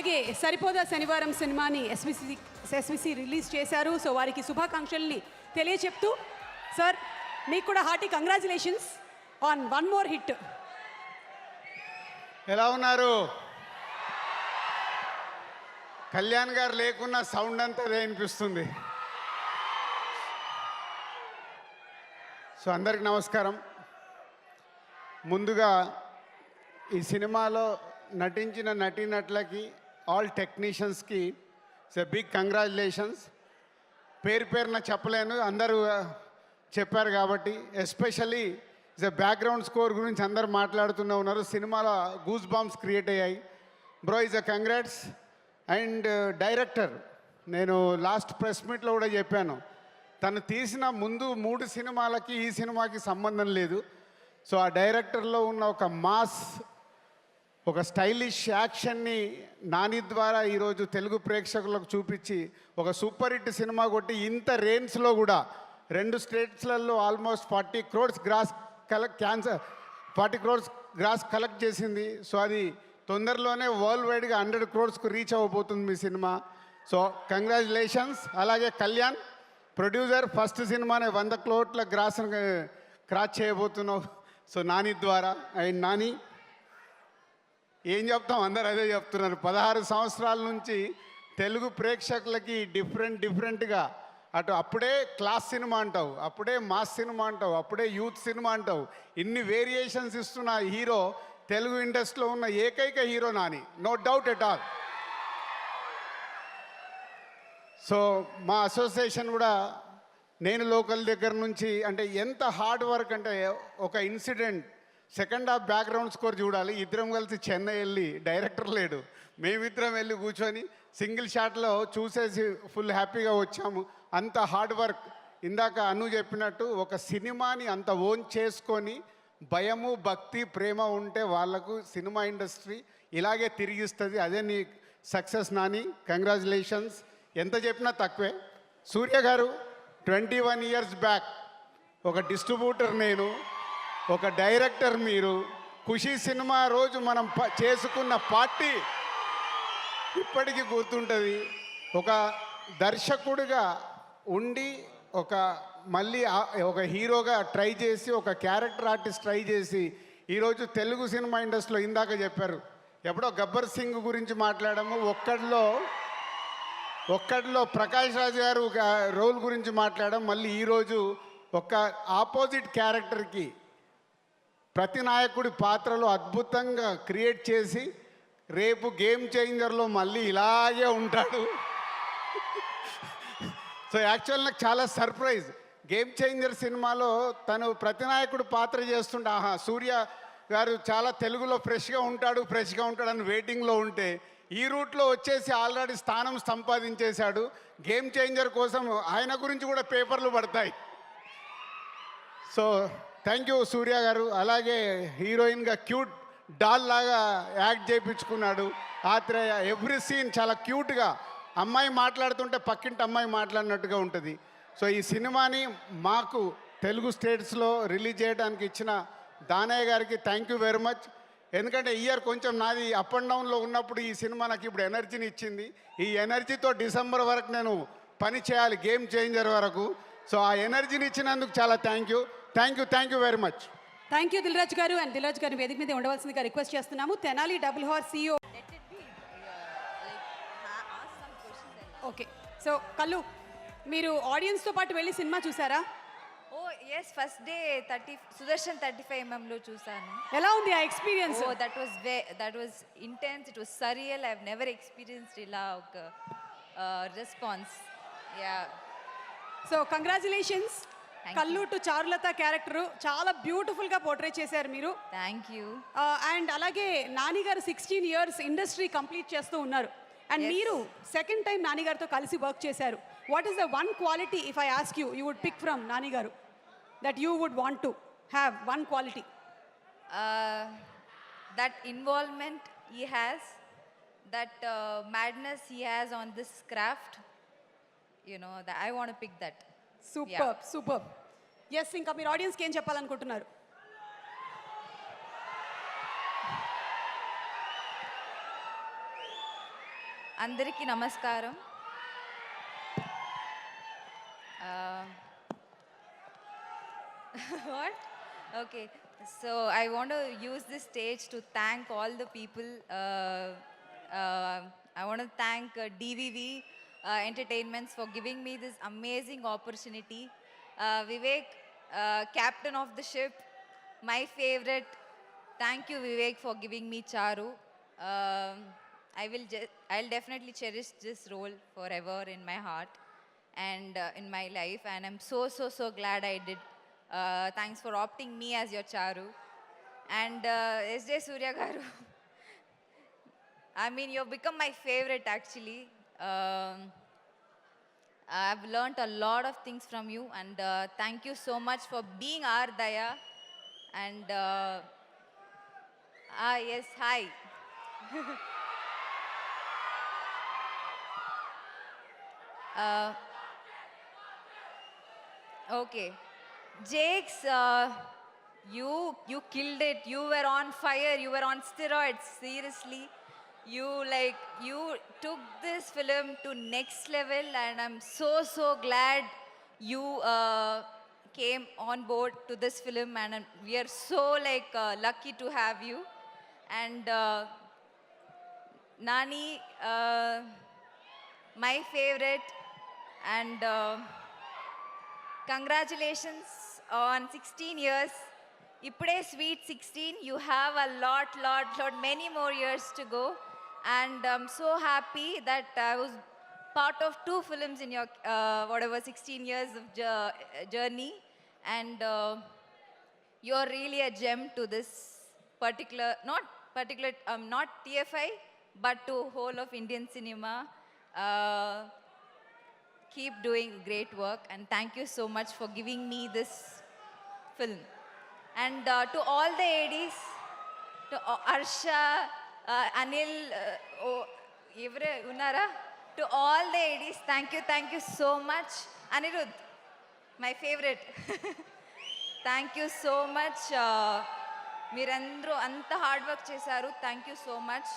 అలాగే సరిపోదా శనివారం సినిమాని SVC SVC release చేశారు. సో వారికి శుభాకాంక్షల్ని తెలియచెప్తూ సార్ మీకు కూడా hearty congratulations on one more hit. ఎలా ఉన్నారు? కళ్యాణ్ గారు లేకున్న సౌండ్ అంతా అదే సో అందరికి నమస్కారం. ముందుగా ఈ సినిమాలో నటించిన నటీనటులకి ఆల్ టెక్నీషియన్స్కి ఇట్స్ బిగ్ కంగ్రాచులేషన్స్ పేరు పేరున చెప్పలేను అందరూ చెప్పారు కాబట్టి ఎస్పెషల్లీ ఇస్ బ్యాక్గ్రౌండ్ స్కోర్ గురించి అందరు మాట్లాడుతూనే ఉన్నారు. సినిమాలో గూస్ బాంబ్స్ క్రియేట్ అయ్యాయి. Bro is a congrats and director నేను లాస్ట్ ప్రెస్ మీట్లో కూడా చెప్పాను. తను తీసిన ముందు మూడు సినిమాలకి ఈ సినిమాకి సంబంధం లేదు. సో ఆ డైరెక్టర్లో ఉన్న ఒక మాస్ ఒక స్టైలిష్ యాక్షన్ని నాని ద్వారా ఈరోజు తెలుగు ప్రేక్షకులకు చూపించి ఒక సూపర్ హిట్ సినిమా కొట్టి ఇంత రేంజ్లో కూడా రెండు స్టేట్స్లలో almost forty crores gross collect cancer forty crores gross collect చేసింది. సో అది తొందరలోనే వరల్డ్ వైడ్గా హండ్రెడ్ క్రోడ్స్కు రీచ్ అవ్వబోతుంది మీ సినిమా. So congratulations. అలాగే కళ్యాణ్ ప్రొడ్యూసర్ ఫస్ట్ సినిమానే వంద క్రోట్ల గ్రాస్ క్రాచ్ చేయబోతున్నావు. సో నాని ద్వారా అండ్ నాని ఏం చెప్తాం? అందరు అదే చెప్తున్నారు. పదహారు సంవత్సరాల నుంచి తెలుగు ప్రేక్షకులకి డిఫరెంట్ డిఫరెంట్గా అటు అప్పుడే క్లాస్ సినిమా అంటావు అప్పుడే మాస్ సినిమా అంటావు అప్పుడే యూత్ సినిమా అంటావు. ఇన్ని వేరియేషన్స్ ఇస్తున్న హీరో తెలుగు ఇండస్ట్రీలో ఉన్న ఏకైక hero Nani. No doubt at all. So మా అసోసియేషన్ కూడా నేను లోకల్ దగ్గర నుంచి అంటే ఎంత హార్డ్ వర్క్ అంటే ఒక incident second half background score చూడాలి. ఇద్దరం కలిసి చెన్నై వెళ్ళి డైరెక్టర్ లేడు. మేమిద్దరం వెళ్ళి కూర్చొని సింగిల్ షాట్లో చూసేసి ఫుల్ హ్యాపీగా వచ్చాము. అంత హార్డ్ వర్క్. ఇందాక అను చెప్పినట్టు ఒక సినిమాని అంత ఓన్ చేసుకొని భయము భక్తి ప్రేమ ఉంటే వాళ్ళకు సినిమా ఇండస్ట్రీ ఇలాగే తిరిగిస్తుంది. అదే నీ సక్సెస్ నాని. కంగ్రాచులేషన్స్. ఎంత చెప్పినా తక్కువే. Surya garu twenty one years back. ఒక డిస్ట్రిబ్యూటర్ నేను. ఒక డైరెక్టర్ మీరు ఖుషీ సినిమా రోజు మనం ప- చేసుకున్న పార్టీ ఇప్పటికీ గుర్తుంటుంది. ఒక దర్శకుడిగా ఉండి ఒక మళ్ళీ ఒక హీరోగా ట్రై చేసి ఒక క్యారెక్టర్ ఆర్టిస్ట్ ట్రై చేసి ఈరోజు తెలుగు సినిమా ఇండస్ట్రీలో ఇందాక చెప్పారు. ఎప్పుడో గబ్బర్ సింగ్ గురించి మాట్లాడాము ఒక్కడిలో ఒక్కడిలో ప్రకాష్ రాజ్ గారు ఒక రోల్ గురించి మాట్లాడడం మళ్ళీ ఈరోజు ఒక ఆపోజిట్ క్యారెక్టర్కి ప్రతి నాయకుడి పాత్రలో అద్భుతంగా క్రియేట్ చేసి రేపు గేమ్ చేంజర్లో మళ్ళీ ఇలాగే ఉంటాడు. సో యాక్చువల్ నాకు చాలా సర్ప్రైజ్. గేమ్ చేంజర్ సినిమాలో తను ప్రతినాయకుడు పాత్ర చేస్తుంటే ఆహా సూర్య గారు చాలా తెలుగులో ఫ్రెష్గా ఉంటాడు ఫ్రెష్గా ఉంటాడు అని వెయిటింగ్లో ఉంటే ఈ రూట్లో వచ్చేసి ఆల్రెడీ స్థానం సంపాదించేశాడు. గేమ్ చేంజర్ కోసం ఆయన గురించి కూడా పేపర్లు పడతాయి. సో థ్యాంక్ యూ సూర్య గారు. అలాగే హీరోయిన్గా క్యూట్ డాల్ లాగా యాక్ట్ చేయించుకున్నాడు. ఆత్రేయ ఎవ్రీ సీన్ చాలా క్యూట్గా అమ్మాయి మాట్లాడుతుంటే పక్కింటి అమ్మాయి మాట్లాడినట్టుగా ఉంటుంది. సో ఈ సినిమాని మాకు తెలుగు స్టేట్స్లో రిలీజ్ చేయడానికి ఇచ్చిన Danayya garu thank you very much. ఎందుకంటే ఇయర్ కొంచెం నాది అప్ అండ్ డౌన్లో ఉన్నప్పుడు ఈ సినిమా నాకు ఇప్పుడు ఎనర్జీని ఇచ్చింది. ఈ ఎనర్జీతో డిసెంబర్ వరకు నేను పని చేయాలి గేమ్ చేంజర్ వరకు. సో ఆ ఎనర్జీని ఇచ్చినందుకు చాలా thank you. Thank you thank you very much thank you Dilraj garu. And Dilraj గారిని వేదిక మీద ఉండవలసిందిగా రిక్వెస్ట్ చేస్తున్నాము. Tenali double hour CEO okay so కల్లు మీరు ఆడియన్స్తో పాటు వెళ్ళి సినిమా చూసారా? Oh yes first day 30 Sudarshan 35 mm లో చూసాను. ఎలా ఉంది ఆ experience oh that was ve- that was intense. It was surreal. I've never experienced ఇలా ఒక రెస్పాన్స్ yeah. సో కంగ్రాచులేషన్స్ కల్లు టు చారులత క్యారెక్టర్ చాలా బ్యూటిఫుల్గా పోర్ట్రేట్ చేశారు మీరు. Thank you. అండ్ అలాగే నాని గారు సిక్స్టీన్ ఇయర్స్ ఇండస్ట్రీ కంప్లీట్ చేస్తూ ఉన్నారు. అండ్. మీరు సెకండ్ టైం నాని గారితో కలిసి వర్క్ చేశారు. What is the one quality if I ask you you would pick from Nani garu that you would want to have one quality he has that uh, madness he has on this craft you know that i want to pick that. Super super yes ఇంకా మీరు ఆడియన్స్కి ఏం చెప్పాలనుకుంటున్నారు? అందరికీ నమస్కారం. Okay so I want use this stage to thank all the people I want thank DVV Uh, Entertainments for giving me this amazing opportunity. Uh, Vivek, uh, captain of the ship, my favorite. Thank you, Vivek, for giving me Charu. Um, I will. I'll definitely cherish this role forever in my heart and uh, in my life and i'm so so so glad i did uh, thanks for opting me as your charu and uh, sj surya garu i mean you've become my favorite actually um, i've learned a lot of things from you and uh, thank you so much for being our daya and uh, ah yes hi uh, Okay. Jakes, uh, you you killed it. You were on fire. You were on steroids. Seriously, you like you took this film to next level, and I'm so so glad you uh, came on board to this film, and uh, we are so like uh, lucky to have you. And uh, Nani, uh, my favorite, and. Uh, congratulations on sixteen years ఇప్పుడే sweet sixteen you have a lot lot lot many more years to go and I'm so happy that I was part of two films in your uh, whatever 16 years of uh, journey and uh, you're really a gem to this particular, not particular, um, not TFI, but to whole of Indian cinema. Uh, keep doing great work and thank you so much for giving me this film. And uh, to all the ADs, to uh, Arsha, anil uh, oh, ఎవరే ఉన్నారా? To all the ADs thank you thank you so much Anirudh my favourite thank you so much మీరందరూ అంత hard work చేశారు. Thank you so much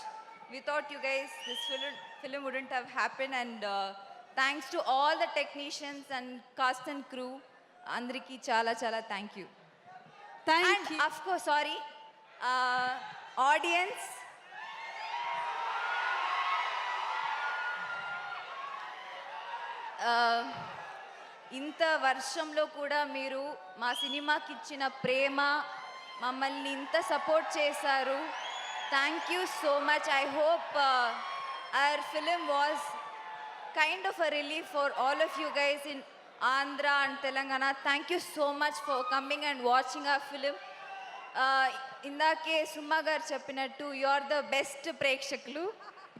without you guys this film film wouldn't have happen and thanks to all the technicians and cast and crew అందరికీ చాలా చాలా thank you thank of course sorry audience ఇంత వర్షంలో కూడా మీరు మా సినిమాకి ఇచ్చిన ప్రేమ మమ్మల్ని ఇంత సపోర్ట్ చేశారు. Thank you so much I hope our film was kind of a relief for all of you guys in Andhra and Telangana thank you so much for coming and watching a film ఇందాకే సుమ్మ గారు చెప్పినట్టు you are the best ప్రేక్షకులు.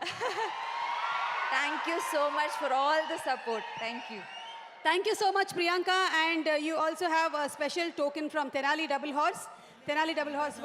Thank you so much for all the support. Thank you. Thank you so much, Priyanka. And uh, you also have a special token from Tenali Double Horse. Tenali Double Horse.